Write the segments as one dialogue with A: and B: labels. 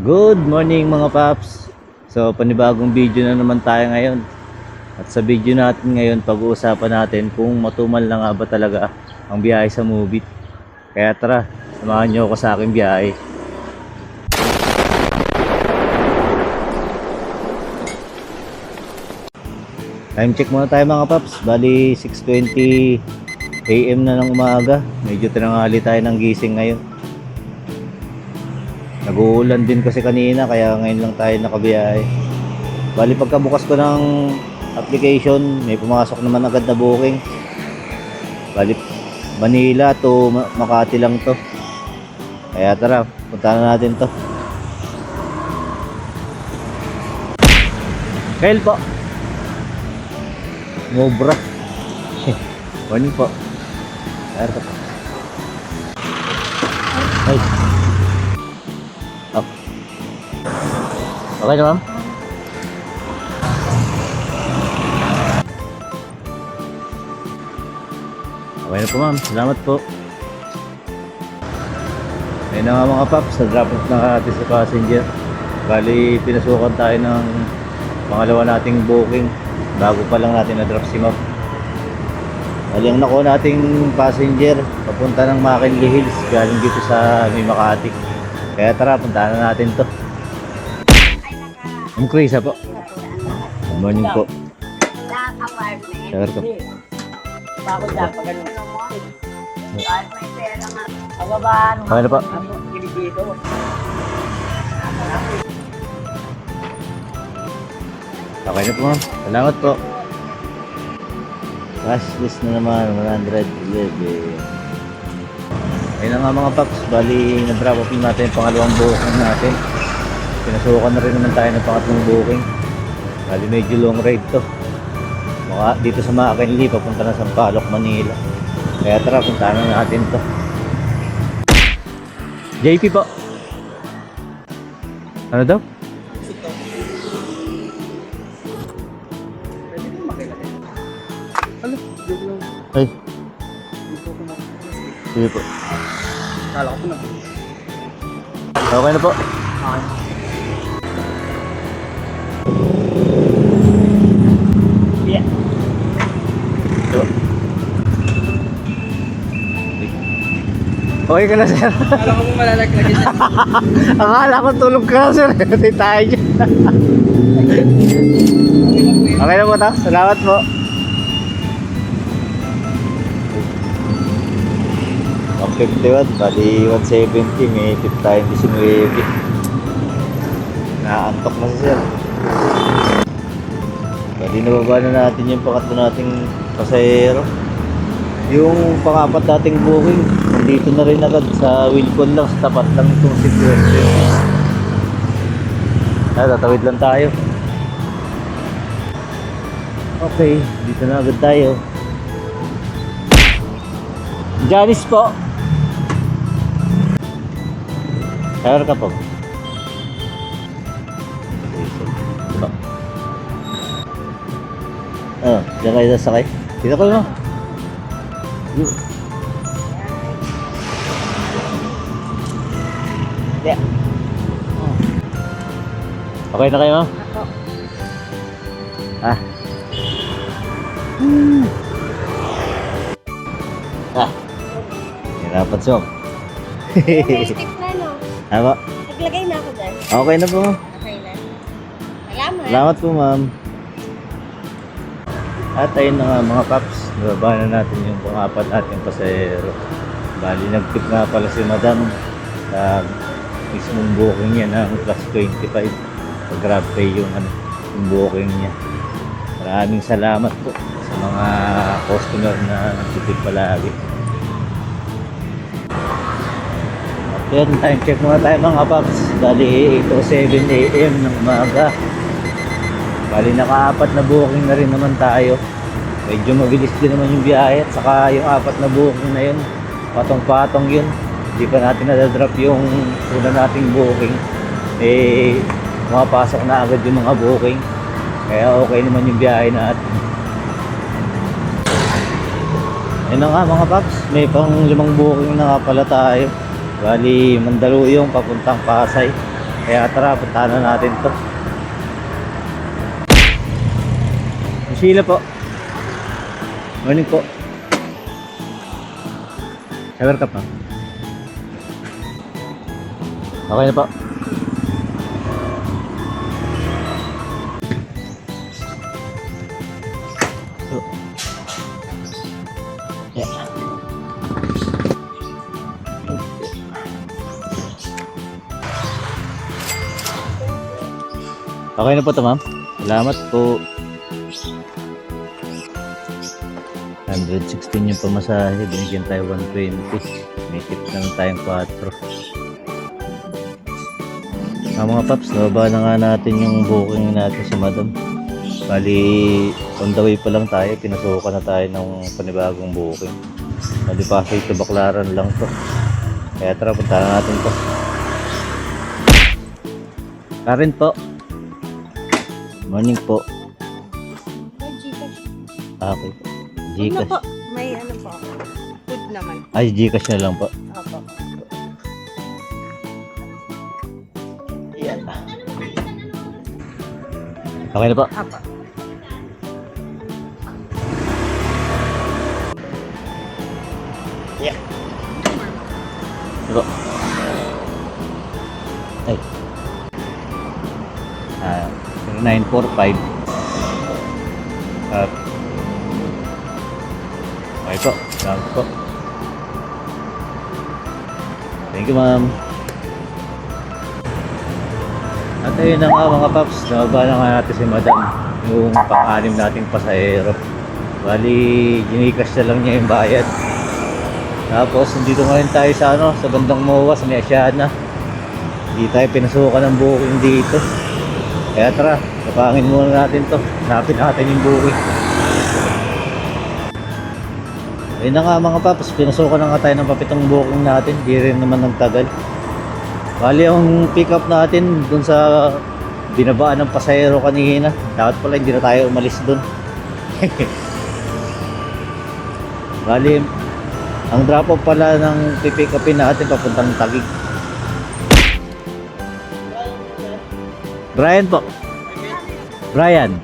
A: Good morning mga paps. So panibagong video na naman tayo ngayon. At sa video natin ngayon, pag-uusapan natin kung matumal na nga ba talaga ang biyahe sa movie. Kaya tara, samahan niyo ako sa aking biyahe. Time check muna tayo mga paps. Bali 6.20 AM na ng umaga. Medyo tinanghali tayo ng gising ngayon. Nag-uulan din kasi kanina kaya ngayon lang tayo nakabiyahe. Bali pagkabukas ko ng application, may pumasok naman agad na booking. Bali Manila to Ma- Makati lang to. Kaya tara, punta na natin to. Kail po. Mobra. Morning po. Po. Ay. Okay na ma'am? Okay na po ma'am. Salamat po. Ayun na nga mga paps, na-drop off na natin sa passenger. Bali, pinasukan tayo ng pangalawa nating booking. Bago pa lang natin na-drop si ma'am. Bali, ang nakuha nating passenger, papunta ng McKinley Hills, galing dito sa may Makati. Kaya tara, puntahan na natin to. Ang Chris, po. Good morning po.
B: Naka-apartment.
A: Sir ko.
C: Bakit dapat ganun?
B: Kahit may pera nga.
C: Sa baba, ano?
A: Okay na po.
C: Dito.
A: Okay na po ma'am. Salamat po. Cash list na naman, 111. Ayun na nga mga paps, bali na-drop off na natin yung pangalawang booking natin. Pinasukan na rin naman tayo ng pangatlong booking. Bali medyo long ride to. Maka, dito sa Makinli, papunta na sa Palok, Manila. Kaya tara, puntahan na natin to. JP po. Ano daw?
C: Ano?
A: Ay, sige po.
C: Kala ko na.
A: Okay na po.
C: Ah,
A: Okay ka na, sir.
C: Kala ko mo malalaglag siya.
A: Akala ko tulog ka, sir. Hindi tayo dyan. Okay na po ta. Salamat po. Ang 51, bali 170, may tip tayo 19. Naantok na si sir. Bali nababa na natin yung pangatlo nating pasahero. Yung pangapat dating booking, nandito na rin agad sa Wilcon lang, sa tapat lang itong situation. Ah, tatawid lang tayo. Okay, dito na agad tayo. Janice po. Kaya ka po. Ah, diyan kayo sasakay. Dito kayo mo. Dito. Yeah. Okay na kayo?
B: Ako.
A: Ah. Ah. Hirapan so.
B: May stick na, no?
A: Tama.
B: Naglagay na ako dyan.
A: Okay na po.
B: Okay na. Salamat.
A: Salamat po, ma'am. At ayun na nga mga paps, nababa na natin yung pangapat nating pasahero. Bali, nag-tip nga pala si madam sa mismong booking niya ng plus 25. Sa grab pay yung, ano, booking niya. Maraming salamat po sa mga customer na nagtitip palagi. At yun, time check muna tayo mga paps. Bali, 8.07 a.m. ng umaga. Bali, nakaapat na booking na rin naman tayo. Medyo mabilis din naman yung biyahe at saka yung apat na booking na yun, patong-patong yun. Hindi pa natin nadadrop yung una nating booking. Eh, pumapasok na agad yung mga booking. Kaya okay naman yung biyahe natin. Ayun na nga mga paps, may pang limang booking na pala tayo. Bali, Mandaluyong papuntang Pasay. Kaya tara, puntahan na natin to. Sheila po. Morning po. Shower ka pa. Okay na po. So, yeah. Okay na po to ma'am. Salamat po. 116 yung pamasahe. Binigyan tayo 120. May tip lang tayong 4. Ah, mga paps, nababa na nga natin yung booking natin sa madam. Bali, on the way pa lang tayo. Pinasukan na tayo ng panibagong booking. Bali, Pasay to Baklaran lang to. Kaya tara, punta na natin to. Karen po. Morning po.
B: Gcash.
A: Ah, Okay po.
B: Ano
A: Gcash.
B: po? May ano po. Food naman.
A: Ay, Gcash na lang po.
B: Opo.
A: Yan. Okay na po.
B: Opo.
A: Ito. Ay. Ah, 945. At Okay po. Salamat po. Thank you, ma'am. At ayun na nga mga paps, nababa na nga natin si madam yung pang-anim nating pasahero. Bali, ginikas na lang niya yung bayad. Tapos, nandito ngayon tayo sa ano, sa bandang Moa, sa Miasiana. Hindi tayo pinasukan ng booking dito. Kaya tara, kapangin muna natin to. Hanapin natin yung booking. Ayun na nga mga paps, pinasukan na nga tayo ng papitong booking natin. Di rin naman nagtagal. Bali yung pick up natin dun sa binabaan ng pasahero kanina. Dapat pala hindi na tayo umalis dun. Bali, ang drop off pala ng pipick upin natin papuntang Tagig. Brian po. Brian.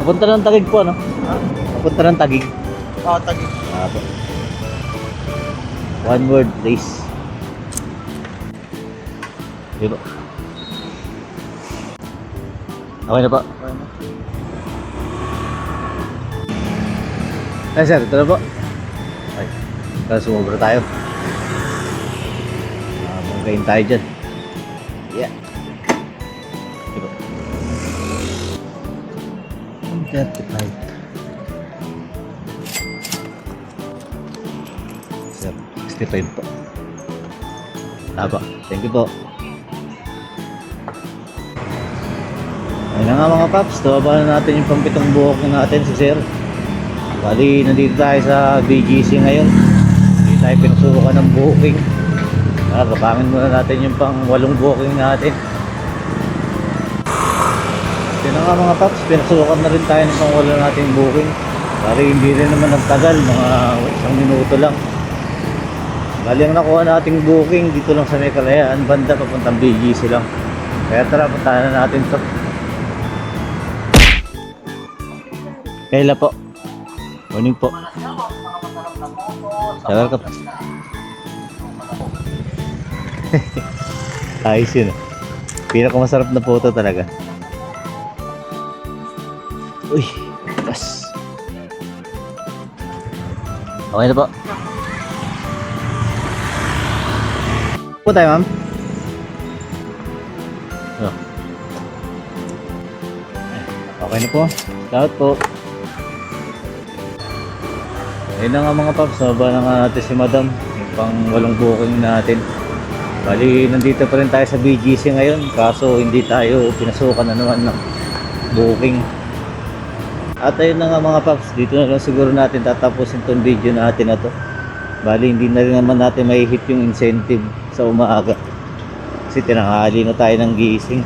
A: Papunta ng Tagig po, no? Papunta ng Tagig.
C: Oo, tagi.
A: Ah, po. One word, please. Yun po. Okay na po. Ay, sir, ito na po. Ay, tapos sumobra tayo. Ah, uh, Mangkain tayo dyan. Yeah. Yun po. 35. 55 po. Apo, thank you po. Ayun na nga mga paps, tawabahan na natin yung pampitong buhok natin si sir. Bali, nandito tayo sa BGC ngayon. Hindi tayo pinasukan ng buhoking. Eh. Ah, kapangin muna natin yung pang walong buhoking natin. Yun na nga mga paps, pinasukan na rin tayo ng pang walong nating buhoking. Eh. Bali, hindi rin naman nagtagal, mga isang minuto lang. Bali, ang nakuha nating booking dito lang sa may kalayaan, banda papuntang BGC lang. Kaya tara, puntahan na natin to. Kayla po. Morning po. Shower ka pa. Ayos yun. Pinakamasarap na photo talaga. Uy, yes. Okay na po. Po tayo, ma'am. Oh. Okay na po. Salamat po. Ayun na nga mga paps, nababa na nga natin si madam. Yung pang walong booking natin. Bali, nandito pa rin tayo sa BGC ngayon. Kaso hindi tayo pinasukan na naman ng booking. At ayun na nga mga paps, dito na lang siguro natin tatapusin tong video natin na to. Bali, hindi na rin naman natin may hit yung incentive sa umaga. Kasi tinanghali na tayo ng gising.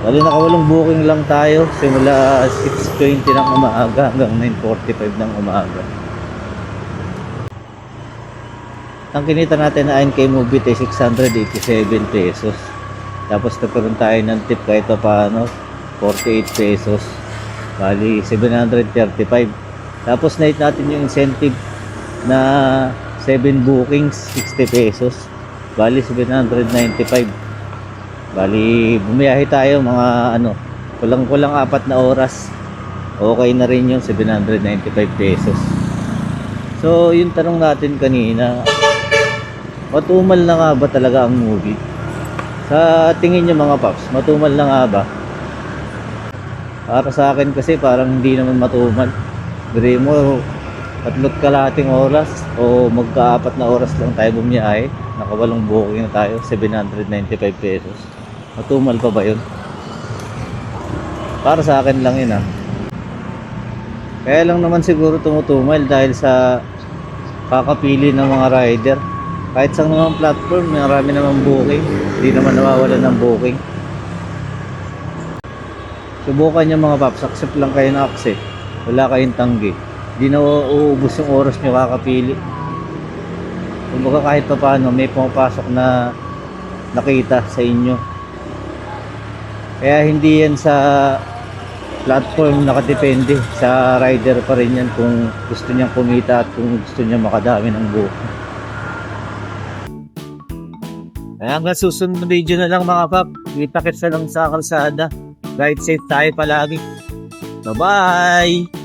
A: Bali, nakawalong booking lang tayo simula 6.20 ng umaga hanggang 9.45 ng umaga. Ang kinita natin na NK Movie ay 687 pesos. Tapos nagkaroon tayo ng tip kahit pa paano, 48 pesos. Bali, 735. Tapos night natin yung incentive na 7 bookings, 60 pesos. Bali, 795. Bali, bumiyahe tayo mga ano, kulang-kulang apat na oras. Okay na rin yung 795 pesos. So, yung tanong natin kanina, matumal na nga ba talaga ang movie? Sa tingin nyo mga paps, matumal na nga ba? Para sa akin kasi parang hindi naman matumal. Biri mo, tatlot kalahating oras o magkaapat na oras lang tayo bumiyahe. Nakawalong booking na tayo, 795 pesos. Matumal pa ba yun? Para sa akin lang yun ah. Kaya lang naman siguro tumutumal dahil sa kakapili ng mga rider. Kahit sa mga platform, marami naman booking. Hindi naman nawawala ng booking. Subukan nyo mga paps, accept lang kayo na accept. Wala kayong tanggi. Hindi na uubos yung oras nyo kakapili. Kumbaga kahit pa paano, may pumapasok na nakita sa inyo. Kaya hindi yan sa platform nakadepende. Sa rider pa rin yan kung gusto niyang kumita at kung gusto niya makadami ng buhok. Kaya hanggang susunod video na lang mga pap. Kita-kits na lang sa kalsada. Ride safe tayo palagi. Bye-bye!